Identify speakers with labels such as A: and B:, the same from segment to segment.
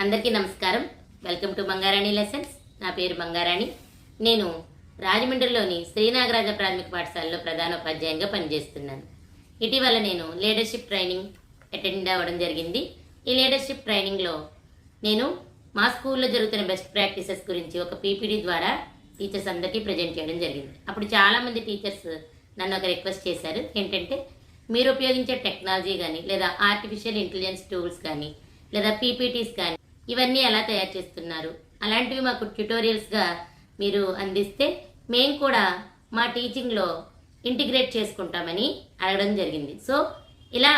A: అందరికీ నమస్కారం. Welcome to Bangarani lessons నా పేరు బంగారాణి నేను రాజమండ్రిలోని శ్రీనాగరాజ ప్రాథమిక పాఠశాలలో ప్రధానోపాధ్యాయంగా పనిచేస్తున్నాను. ఇటీవల నేను లీడర్షిప్ ట్రైనింగ్ అటెండ్ అవ్వడం జరిగింది. ఈ లీడర్షిప్ ట్రైనింగ్లో నేను మా స్కూల్లో జరుగుతున్న బెస్ట్ ప్రాక్టీసెస్ గురించి ఒక పీపీడీ ద్వారా టీచర్స్ అందరికీ ప్రజెంట్ చేయడం జరిగింది. అప్పుడు చాలామంది టీచర్స్ నన్ను ఒక రిక్వెస్ట్ చేశారు. ఏంటంటే మీరు ఉపయోగించే టెక్నాలజీ కానీ లేదా ఆర్టిఫిషియల్ ఇంటెలిజెన్స్ టూల్స్ కానీ లేదా పీపీటీస్ కానీ ఇవన్నీ ఎలా తయారు చేస్తున్నారు? అలాంటివి మాకు ట్యుటోరియల్స్గా మీరు అందిస్తే మేము కూడా మా టీచింగ్లో ఇంటిగ్రేట్ చేసుకుంటామని అడగడం జరిగింది. సో ఇలా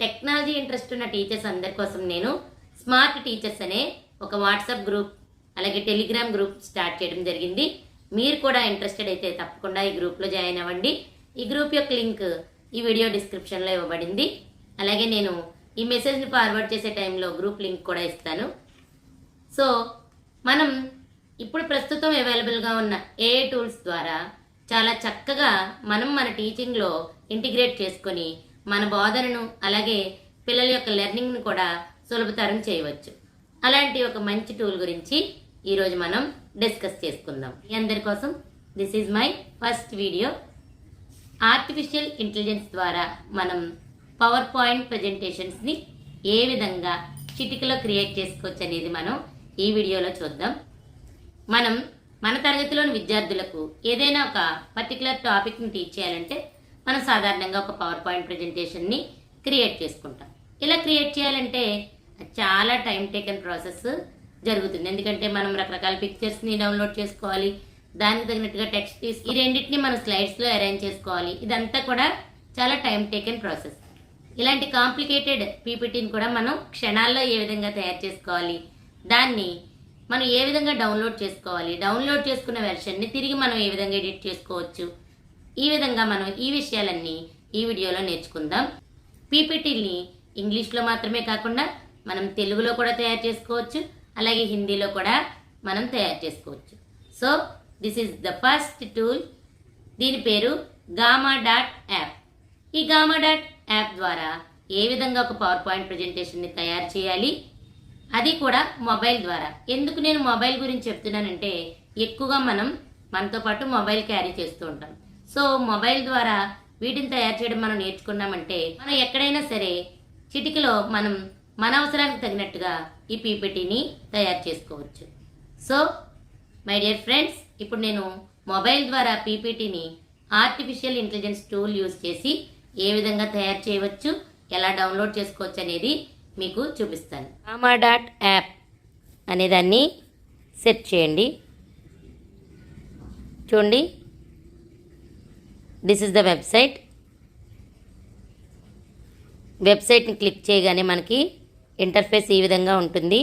A: టెక్నాలజీ ఇంట్రెస్ట్ ఉన్న టీచర్స్ అందరి కోసం నేను స్మార్ట్ టీచర్స్ అనే ఒక వాట్సాప్ గ్రూప్ అలాగే టెలిగ్రామ్ గ్రూప్ స్టార్ట్ చేయడం జరిగింది. మీరు కూడా ఇంట్రెస్టెడ్ అయితే తప్పకుండా ఈ గ్రూప్లో జాయిన్ అవ్వండి. ఈ గ్రూప్ యొక్క లింక్ ఈ వీడియో డిస్క్రిప్షన్లో ఇవ్వబడింది. అలాగే నేను ఈ మెసేజ్ని ఫార్వర్డ్ చేసే టైంలో గ్రూప్ లింక్ కూడా ఇస్తాను. సో మనం ఇప్పుడు ప్రస్తుతం అవైలబుల్గా ఉన్న ఏ టూల్స్ ద్వారా చాలా చక్కగా మనం మన టీచింగ్లో ఇంటిగ్రేట్ చేసుకొని మన బోధనను అలాగే పిల్లల యొక్క లెర్నింగ్ను కూడా సులభతరం చేయవచ్చు. అలాంటి ఒక మంచి టూల్ గురించి ఈరోజు మనం డిస్కస్ చేసుకుందాం. మీ అందరి కోసం this is my first video. Artificial intelligence ద్వారా మనం పవర్ పాయింట్ ప్రజెంటేషన్స్ని ఏ విధంగా చిటికలో క్రియేట్ చేసుకోవచ్చు అనేది మనం ఈ వీడియోలో చూద్దాం. మనం మన తరగతిలోని విద్యార్థులకు ఏదైనా ఒక పర్టికులర్ టాపిక్ని టీచ్ చేయాలంటే మనం సాధారణంగా ఒక పవర్ పాయింట్ ప్రజెంటేషన్ని క్రియేట్ చేసుకుంటాం. ఇలా క్రియేట్ చేయాలంటే చాలా టైం టేకన్ ప్రాసెస్ జరుగుతుంది. ఎందుకంటే మనం రకరకాల పిక్చర్స్ని డౌన్లోడ్ చేసుకోవాలి. దానికి తగినట్టుగా టెక్స్ట్ తీసి ఈ రెండింటిని మనం స్లైడ్స్లో అరేంజ్ చేసుకోవాలి. ఇదంతా కూడా చాలా టైం టేకన్ ప్రాసెస్ ఇలాంటి కాంప్లికేటెడ్ పీపీటీని కూడా మనం క్షణాల్లో ఏ విధంగా తయారు చేసుకోవాలి? దాన్ని మనం ఏ విధంగా డౌన్లోడ్ చేసుకోవాలి? డౌన్లోడ్ చేసుకున్న వెర్షన్ని తిరిగి మనం ఏ విధంగా ఎడిట్ చేసుకోవచ్చు? ఈ విధంగా మనం ఈ విషయాలన్నీ ఈ వీడియోలో నేర్చుకుందాం. పీపీటీని ఇంగ్లీష్లో మాత్రమే కాకుండా మనం తెలుగులో కూడా తయారు చేసుకోవచ్చు. అలాగే హిందీలో కూడా మనం తయారు చేసుకోవచ్చు. So this is the first tool దీని పేరు గామా డాట్ యాప్ ఈ గామా డాట్ యాప్ ద్వారా ఏ విధంగా ఒక పవర్ పాయింట్ ప్రజెంటేషన్ని తయారు చేయాలి? అది కూడా మొబైల్ ద్వారా. ఎందుకు నేను మొబైల్ గురించి చెప్తున్నానంటే ఎక్కువగా మనం మనతో పాటు మొబైల్ క్యారీ చేస్తూ ఉంటాం. సో మొబైల్ ద్వారా వీటిని తయారు చేయడం మనం నేర్చుకున్నామంటే మనం ఎక్కడైనా సరే చిటికలో మనం మన అవసరానికి తగినట్టుగా ఈ పీపీటీని తయారు చేసుకోవచ్చు. సో మై డియర్ ఫ్రెండ్స్ ఇప్పుడు నేను మొబైల్ ద్వారా పీపీటీని ఆర్టిఫిషియల్ ఇంటెలిజెన్స్ టూల్ యూజ్ చేసి ఏ విధంగా తయారు చేయవచ్చు ఎలా డౌన్లోడ్ చేసుకోవచ్చు అనేది మీకు చూపిస్తాను. కామా డాట్ యాప్ అనే దాన్ని సెట్ చేయండి. చూడండి. దిస్ ఇస్ ద వెబ్సైట్ వెబ్సైట్ని క్లిక్ చేయగానే మనకి ఇంటర్ఫేస్ ఈ విధంగా ఉంటుంది.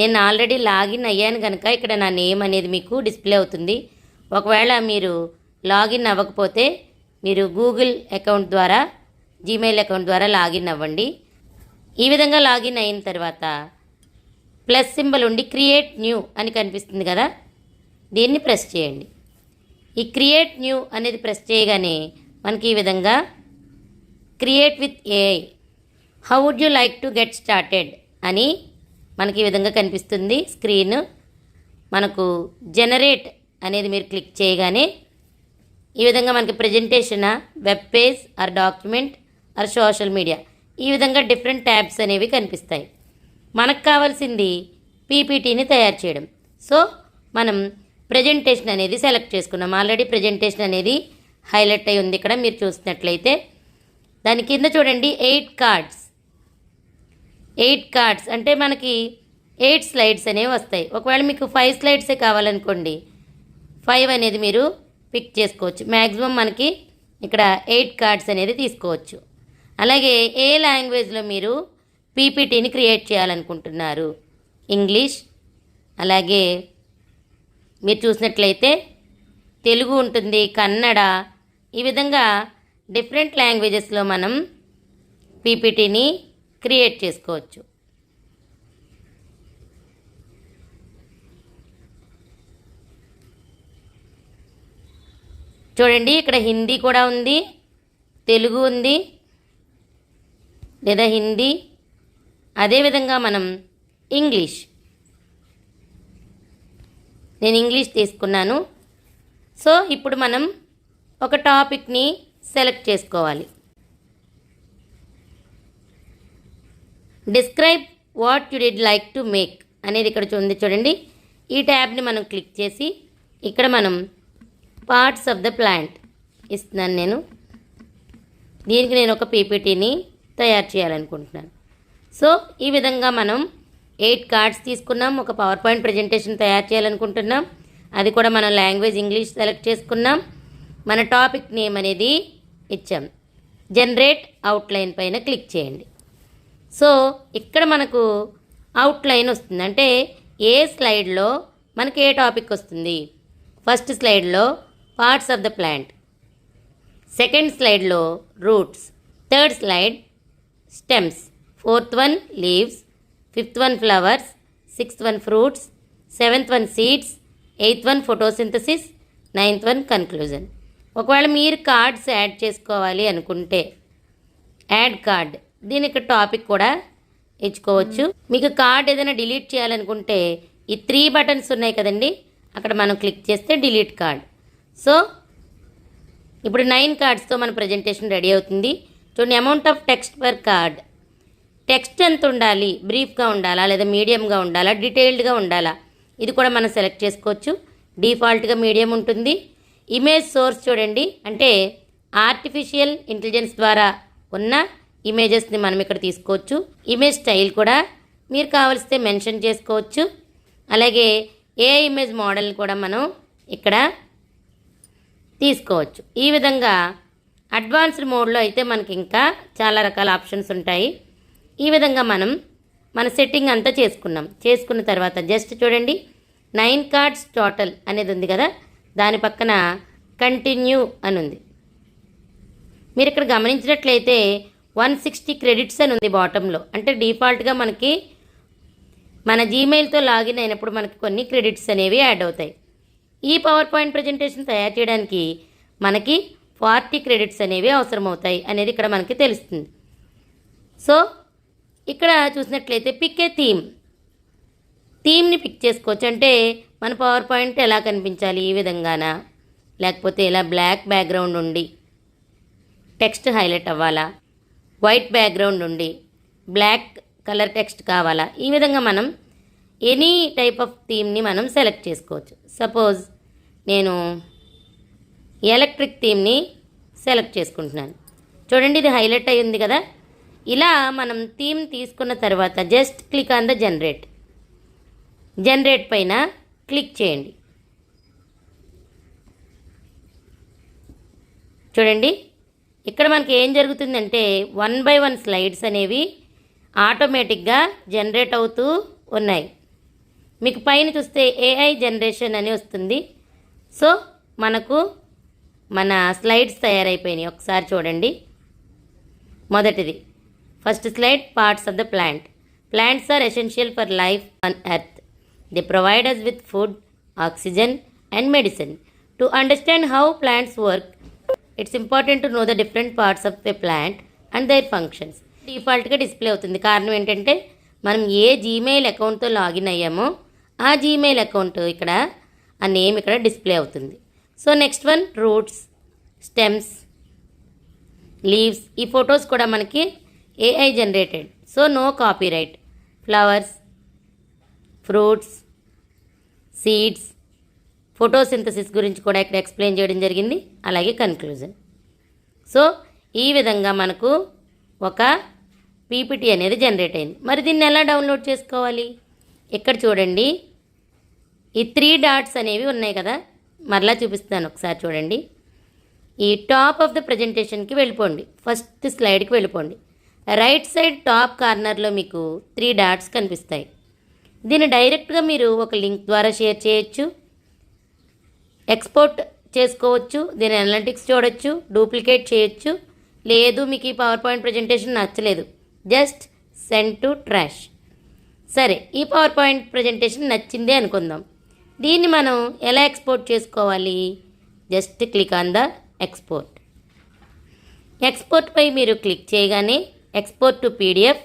A: నేను ఆల్రెడీ లాగిన్ అయ్యాను కనుక ఇక్కడ నా నేమ్ అనేది మీకు డిస్ప్లే అవుతుంది. ఒకవేళ మీరు లాగిన్ అవ్వకపోతే మీరు గూగుల్ అకౌంట్ ద్వారా జీమెయిల్ అకౌంట్ ద్వారా లాగిన్ అవ్వండి. ఈ విధంగా లాగిన్ అయిన తర్వాత ప్లస్ సింబల్ ఉండి క్రియేట్ న్యూ అని కనిపిస్తుంది కదా దీన్ని ప్రెస్ చేయండి. ఈ క్రియేట్ న్యూ అనేది ప్రెస్ చేయగానే మనకి ఈ విధంగా create with AI how would you like to get started అని మనకి ఈ విధంగా కనిపిస్తుంది స్క్రీన్. మనకు జనరేట్ అనేది మీరు క్లిక్ చేయగానే ఈ విధంగా మనకి presentation web page or document or social media ఈ విధంగా డిఫరెంట్ ట్యాబ్స్ అనేవి కనిపిస్తాయి. మనకు కావాల్సింది పీపీటీని తయారు చేయడం. సో మనం ప్రజెంటేషన్ అనేది సెలెక్ట్ చేసుకున్నాం. ఆల్రెడీ ప్రజెంటేషన్ అనేది హైలైట్ అయి ఉంది ఇక్కడ మీరు చూసినట్లయితే దాని కింద చూడండి ఎయిట్ కార్డ్స్. ఎయిట్ కార్డ్స్ అంటే మనకి ఎయిట్ స్లైడ్స్ అనేవి వస్తాయి. ఒకవేళ మీకు ఫైవ్ స్లైడ్సే కావాలనుకోండి ఫైవ్ అనేది మీరు పిక్ చేసుకోవచ్చు. మ్యాక్సిమం మనకి ఇక్కడ ఎయిట్ కార్డ్స్ అనేది తీసుకోవచ్చు. అలాగే ఏ లాంగ్వేజ్లో మీరు పీపీటీని క్రియేట్ చేయాలనుకుంటున్నారు? ఇంగ్లీష్ అలాగే మీరు చూసినట్లయితే తెలుగు ఉంటుంది కన్నడ ఈ విధంగా డిఫరెంట్ లాంగ్వేజెస్లో మనం పీపీటీని క్రియేట్ చేసుకోవచ్చు. చూడండి ఇక్కడ హిందీ కూడా ఉంది తెలుగు ఉంది లేదా హిందీ అదేవిధంగా మనం ఇంగ్లీష్. నేను ఇంగ్లీష్ తీసుకున్నాను. సో ఇప్పుడు మనం ఒక టాపిక్ని సెలెక్ట్ చేసుకోవాలి. Describe what you did like to make అనేది ఇక్కడ ఉంది చూడండి. ఈ ట్యాబ్ని మనం క్లిక్ చేసి ఇక్కడ మనం పార్ట్స్ ఆఫ్ ద ప్లాంట్ ఇస్తున్నాను నేను. దీనికి నేను ఒక పీపీటీని తయారు చేయాలనుకుంటున్నాను. సో ఈ విధంగా మనం ఎయిట్ కార్డ్స్ తీసుకున్నాం. ఒక పవర్ పాయింట్ ప్రజెంటేషన్ తయారు చేయాలనుకుంటున్నాం. అది కూడా మనం లాంగ్వేజ్ ఇంగ్లీష్ సెలెక్ట్ చేసుకున్నాం. మన టాపిక్ నేమ్ అనేది ఇచ్చాం. జనరేట్ అవుట్లైన్ పైన క్లిక్ చేయండి. సో ఇక్కడ మనకు అవుట్లైన్ వస్తుంది. అంటే ఏ స్లైడ్లో మనకి ఏ టాపిక్ వస్తుంది? ఫస్ట్ స్లైడ్లో parts of the plant. Second స్లైడ్లో roots. Third slide stems. Fourth one leaves. Fifth one flowers. Sixth one fruits. Seventh one seeds. Eighth one photosynthesis. Ninth one conclusion. ఒకవేళ మీరు కార్డ్స్ యాడ్ చేసుకోవాలి అనుకుంటే add card. దీనికి topic కూడా ఇచ్చుకోవచ్చు మీకు card ఏదైనా డిలీట్ చేయాలనుకుంటే ఈ త్రీ బటన్స్ ఉన్నాయి కదండి అక్కడ మనం క్లిక్ చేస్తే డిలీట్ కార్డ్. సో ఇప్పుడు నైన్ కార్డ్స్తో మన ప్రజెంటేషన్ రెడీ అవుతుంది. చూడండి amount of text per card text ఎంత ఉండాలి? బ్రీఫ్గా ఉండాలా? లేదా మీడియంగా ఉండాలా? డీటెయిల్డ్గా ఉండాలా? ఇది కూడా మనం సెలెక్ట్ చేసుకోవచ్చు. డిఫాల్ట్గా మీడియం ఉంటుంది. ఇమేజ్ సోర్స్ చూడండి. అంటే ఆర్టిఫిషియల్ ఇంటెలిజెన్స్ ద్వారా ఉన్న ఇమేజెస్ని మనం ఇక్కడ తీసుకోవచ్చు. ఇమేజ్ స్టైల్ కూడా మీరు కావలిస్తే మెన్షన్ చేసుకోవచ్చు. అలాగే ఏ ఇమేజ్ మోడల్ని కూడా మనం ఇక్కడ తీసుకోవచ్చు. ఈ విధంగా అడ్వాన్స్డ్ మోడ్లో అయితే మనకి ఇంకా చాలా రకాల ఆప్షన్స్ ఉంటాయి. ఈ విధంగా మనం మన సెట్టింగ్ అంతా చేసుకున్నాం. చేసుకున్న తర్వాత జస్ట్ చూడండి నైన్ కార్డ్స్ టోటల్ అనేది ఉంది కదా? దాని పక్కన కంటిన్యూ అని ఉంది. మీరు ఇక్కడ గమనించినట్లయితే వన్ సిక్స్టీ క్రెడిట్స్ అని ఉంది బాటంలో. అంటే డిఫాల్ట్గా మనకి మన జీమెయిల్తో లాగిన్ అయినప్పుడు మనకి కొన్ని క్రెడిట్స్ అనేవి యాడ్ అవుతాయి. ఈ పవర్ పాయింట్ ప్రజెంటేషన్ తయారు చేయడానికి మనకి ఫార్టీ క్రెడిట్స్ అనేవి అవసరమవుతాయి అనేది ఇక్కడ మనకి తెలుస్తుంది. సో ఇక్కడ చూసినట్లయితే పిక్ ఏ థీమ్ థీమ్ని పిక్ చేసుకోవచ్చు. అంటే మన పవర్ పాయింట్ ఎలా కనిపించాలి ఈ విధంగానా? లేకపోతే ఇలా బ్లాక్ బ్యాక్గ్రౌండ్ ఉండి టెక్స్ట్ హైలైట్ అవ్వాలా? వైట్ బ్యాక్గ్రౌండ్ ఉండి బ్లాక్ కలర్ టెక్స్ట్ కావాలా? ఈ విధంగా మనం ఎనీ టైప్ ఆఫ్ థీమ్ని మనం సెలెక్ట్ చేసుకోవచ్చు. సపోజ్ నేను ఎలక్ట్రిక్ థీమ్ని సెలెక్ట్ చేసుకుంటున్నాను. చూడండి ఇది హైలైట్ అయ్యింది కదా? ఇలా మనం థీమ్ తీసుకున్న తర్వాత just click on the generate. Generate పైన క్లిక్ చేయండి. చూడండి ఇక్కడ మనకి ఏం జరుగుతుందంటే వన్ బై వన్ స్లైడ్స్ అనేవి ఆటోమేటిక్గా జనరేట్ అవుతూ ఉన్నాయి. మీకు పైన చూస్తే ఏఐ జనరేషన్ అని వస్తుంది. సో మనకు మన స్లైడ్స్ తయారైపోయినాయి. ఒకసారి చూడండి. మొదటిది. First slide parts of the plant. Plants are essential for life on earth. They provide us with food oxygen and medicine. To understand how plants work it's important to know the different parts of a plant and their functions. డిఫాల్ట్గా display అవుతుంది. కారణం ఏంటంటే మనం ఏ Gmail అకౌంట్తో login అయ్యామో ఆ Gmail account ఇక్కడ ఆ name ఇక్కడ display అవుతుంది. So next one roots stems leaves ఈ ఫొటోస్ కూడా మనకి AI generated so no copyright flowers fruits seeds photosynthesis గురించి కూడా ఇక్కడ ఎక్స్ప్లెయిన్ చేయడం జరిగింది. అలాగే కన్క్లూజన్ సో ఈ విధంగా మనకు ఒక పీపీటీ అనేది జనరేట్ అయింది. మరి దీన్ని ఎలా డౌన్లోడ్ చేసుకోవాలి? ఇక్కడ చూడండి. ఈ త్రీ డాట్స్ అనేవి ఉన్నాయి కదా. మరలా చూపిస్తాను ఒకసారి చూడండి. ఈ టాప్ ఆఫ్ ద ప్రజెంటేషన్కి వెళ్ళిపోండి. ఫస్ట్ స్లైడ్కి వెళ్ళిపోండి. రైట్ సైడ్ టాప్ కార్నర్లో మీకు త్రీ డాట్స్ కనిపిస్తాయి. దీన్ని డైరెక్ట్గా మీరు ఒక లింక్ ద్వారా షేర్ చేయొచ్చు. ఎక్స్పోర్ట్ చేసుకోవచ్చు. దీని అనలిటిక్స్ చూడొచ్చు. డూప్లికేట్ చేయొచ్చు. లేదు మీకు ఈ పవర్ పాయింట్ ప్రజెంటేషన్ నచ్చలేదు. Just send to trash. సరే ఈ పవర్ పాయింట్ ప్రజెంటేషన్ నచ్చిందే అనుకుందాం. దీన్ని మనం ఎలా ఎక్స్పోర్ట్ చేసుకోవాలి? Just click on the export. ఎక్స్పోర్ట్పై మీరు క్లిక్ చేయగానే export to PDF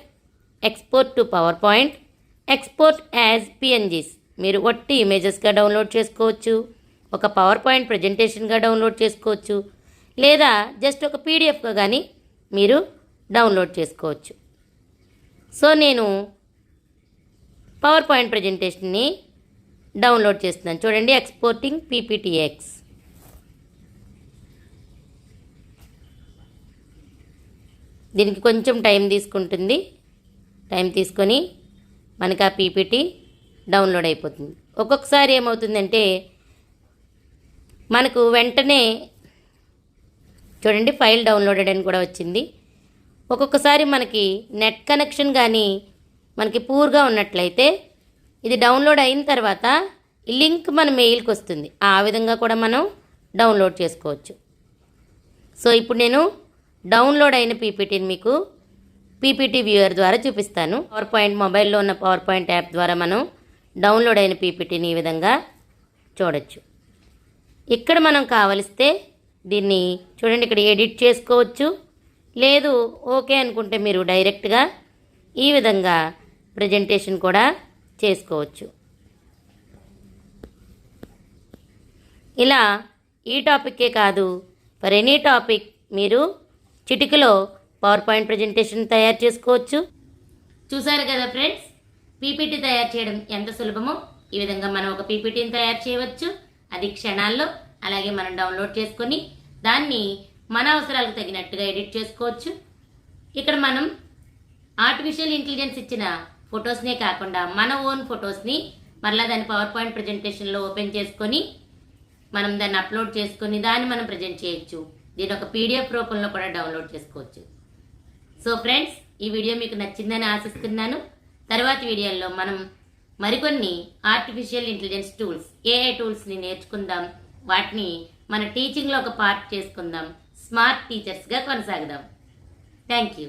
A: export to PowerPoint export as PNGs. మీరు ఒట్టి ఇమేజెస్గా డౌన్లోడ్ చేసుకోవచ్చు ఒక పవర్ పాయింట్ ప్రజెంటేషన్గా డౌన్లోడ్ చేసుకోవచ్చు లేదా జస్ట్ ఒక పీడిఎఫ్గా కానీ మీరు డౌన్లోడ్ చేసుకోవచ్చు. సో నేను పవర్ పాయింట్ ప్రజెంటేషన్ని డౌన్లోడ్ చేస్తున్నాను. చూడండి ఎక్స్పోర్టింగ్ పీపీటీఎక్స్ దీనికి కొంచెం టైం తీసుకుంటుంది. టైం తీసుకొని మనకి ఆ పీపీటీ డౌన్లోడ్ అయిపోతుంది. ఒక్కొక్కసారి ఏమవుతుందంటే మనకు వెంటనే చూడండి ఫైల్ డౌన్లోడెడ్ అని కూడా వచ్చింది. ఒక్కొక్కసారి మనకి నెట్ కనెక్షన్ కానీ మనకి పూర్గా ఉన్నట్లయితే ఇది డౌన్లోడ్ అయిన తర్వాత ఈ లింక్ మన మెయిల్కి వస్తుంది. ఆ విధంగా కూడా మనం డౌన్లోడ్ చేసుకోవచ్చు. సో ఇప్పుడు నేను డౌన్లోడ్ అయిన పీపీటీని మీకు పీపీటీ వ్యూయర్ ద్వారా చూపిస్తాను. పవర్ పాయింట్ మొబైల్లో ఉన్న పవర్ పాయింట్ యాప్ ద్వారా మనం డౌన్లోడ్ అయిన పీపీటీని ఈ విధంగా చూడొచ్చు. ఇక్కడ మనం కావలిస్తే దీన్ని చూడండి ఇక్కడ ఎడిట్ చేసుకోవచ్చు. లేదు ఓకే అనుకుంటే మీరు డైరెక్ట్గా ఈ విధంగా ప్రజెంటేషన్ కూడా చేసుకోవచ్చు. ఇలా ఈ టాపిక్కే కాదు ఫర్ ఎనీ టాపిక్ మీరు చిటికలో పవర్ పాయింట్ ప్రజెంటేషన్ తయారు చేసుకోవచ్చు. చూసారు కదా ఫ్రెండ్స్ పీపీటీ తయారు చేయడం ఎంత సులభమో ఈ విధంగా మనం ఒక పీపీటీని తయారు చేయవచ్చు. అది క్షణాల్లో అలాగే మనం డౌన్లోడ్ చేసుకొని దాన్ని మన అవసరాలకు తగినట్టుగా ఎడిట్ చేసుకోవచ్చు. ఇక్కడ మనం ఆర్టిఫిషియల్ ఇంటెలిజెన్స్ ఇచ్చిన ఫొటోస్నే కాకుండా మన ఓన్ ఫొటోస్ని మరలా దాన్ని పవర్ పాయింట్ ప్రజెంటేషన్లో ఓపెన్ చేసుకొని మనం దాన్ని అప్లోడ్ చేసుకొని దాన్ని మనం ప్రజెంట్ చేయొచ్చు. దీని ఒక పీడిఎఫ్ రూపంలో కూడా డౌన్లోడ్ చేసుకోవచ్చు. సో ఫ్రెండ్స్ ఈ వీడియో మీకు నచ్చిందని ఆశిస్తున్నాను. తర్వాత వీడియోల్లో మనం మరికొన్ని ఆర్టిఫిషియల్ ఇంటెలిజెన్స్ టూల్స్ ఏఐ టూల్స్ని నేర్చుకుందాం. వాటిని మన టీచింగ్లో ఒక పార్ట్ చేసుకుందాం. స్మార్ట్ టీచర్స్గా కొనసాగుదాం. Thank you